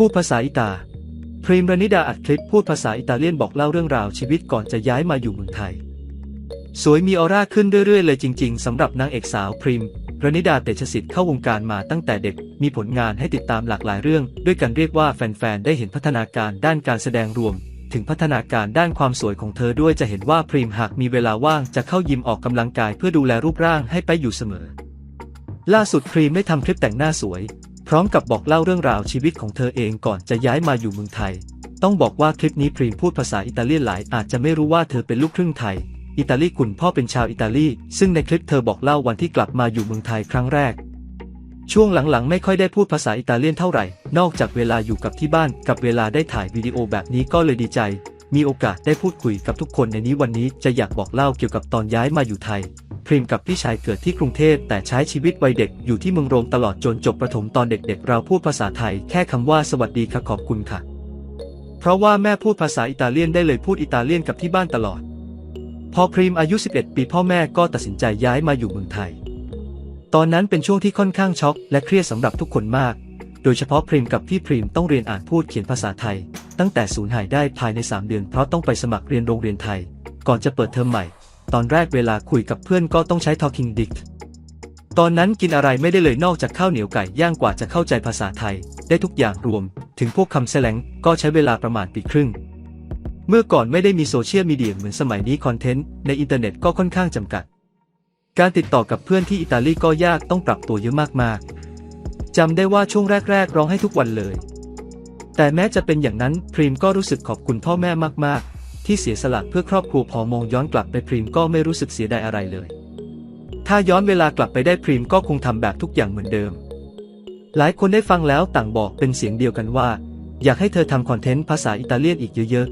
พูดภาษาอิตา พรีมรนิดาอัดคลิปพูดภาษาอิตาเลียนบอกเล่าเรื่องราวชีวิตก่อนจะย้ายมาอยู่เมืองไทย สวยมีออร่าขึ้นเรื่อยๆ เลยจริง ๆสำหรับนางเอกสาวพรีมรนิดาเตชะสิทธิ์เข้าวงการมาตั้งแต่เด็ก มีผลงานให้ติดตามหลากหลายเรื่อง ด้วยกันเรียกว่าแฟนๆ ได้เห็นพัฒนาการด้านการแสดงรวม ถึงพัฒนาการด้านความสวยของเธอด้วยจะเห็นว่าพรีมหากมีเวลาว่างจะเข้ายิมออกกำลังกายเพื่อดูแลรูปร่างให้ไปอยู่เสมอ ล่าสุดพรีมได้ทำคลิปแต่งหน้าสวย ร้อมกับบอกเล่าเรื่องราวชีวิตของเธอเองก่อนจะย้ายมาอยู่เมืองไทย ต้องบอกว่าคลิปนี้พรีมพูดภาษาอิตาเลียนหลายอาจจะไม่รู้ว่าเธอเป็นลูกครึ่งไทย อิตาลีคุณพ่อเป็นชาวอิตาลี ซึ่งในคลิปเธอบอกเล่าวันที่กลับมาอยู่เมืองไทยครั้งแรก ช่วงหลังๆ ไม่ค่อยได้พูดภาษาอิตาเลียนเท่าไหร่ นอกจากเวลาอยู่กับที่บ้านกับเวลาได้ถ่ายวิดีโอแบบนี้ก็เลยดีใจ มีโอกาสได้พูดคุยกับทุกคนในนี้วันนี้จะอยากบอกเล่าเกี่ยวกับตอนย้ายมาอยู่ไทย พริมกับพี่ชายเกิดที่กรุงเทพแต่ใช้ชีวิตวัยเด็กอยู่ที่เมืองโรมตลอดจนจบประถมตอนเด็กๆ เราพูดภาษาไทยแค่คำว่าสวัสดีค่ะขอบคุณค่ะ เพราะว่าแม่พูดภาษาอิตาเลียนได้เลยพูดอิตาเลียนกับที่บ้านตลอด พอพรีมอายุ 11 ปีพ่อแม่ก็ตัดสินใจย้ายมาอยู่เมืองไทย ตอนนั้นเป็นช่วงที่ค่อนข้างช็อก และเครียดสำหรับทุกคนมาก โดยเฉพาะพรีมกับพี่พรีมต้องเรียนอ่านพูดเขียนภาษาไทย ตั้งแต่ศูนย์หายได้ภายใน 3 เดือนเพราะต้องไปสมัครเรียนโรงเรียนไทย ก่อนจะเปิดเทอมใหม่ ตอนแรกเวลาคุยกับเพื่อนก็ต้องใช้ Talking Dict ตอนนั้นกินอะไรไม่ได้เลยนอกจากข้าวเหนียวไก่ย่างกว่าจะเข้าใจภาษาไทย ได้ทุกอย่างรวม ถึงพวกคำแสลงก็ใช้เวลาประมาณปีครึ่ง เมื่อก่อนไม่ได้มีโซเชียลมีเดียเหมือนสมัยนี้คอนเทนต์ในอินเทอร์เน็ตก็ค่อนข้างจำกัด การติดต่อกับเพื่อนที่อิตาลีก็ยากต้องปรับตัวเยอะมากๆจำได้ว่าช่วงแรกๆร้องให้ทุกวันเลย แต่แม้จะเป็นอย่างนั้นพรีมก็รู้สึกขอบคุณพ่อแม่มากๆ ที่เสียสละเพื่อครอบครัวพอมองย้อนกลับไปพรีมก็ไม่รู้สึกเสียดายอะไรเลย ถ้าย้อนเวลากลับไปได้พรีมก็คงทำแบบทุกอย่างเหมือนเดิม หลายคนได้ฟังแล้วต่างบอกเป็นเสียงเดียวกันว่า อยากให้เธอทำคอนเทนต์ภาษาอิตาเลียนอีกเยอะ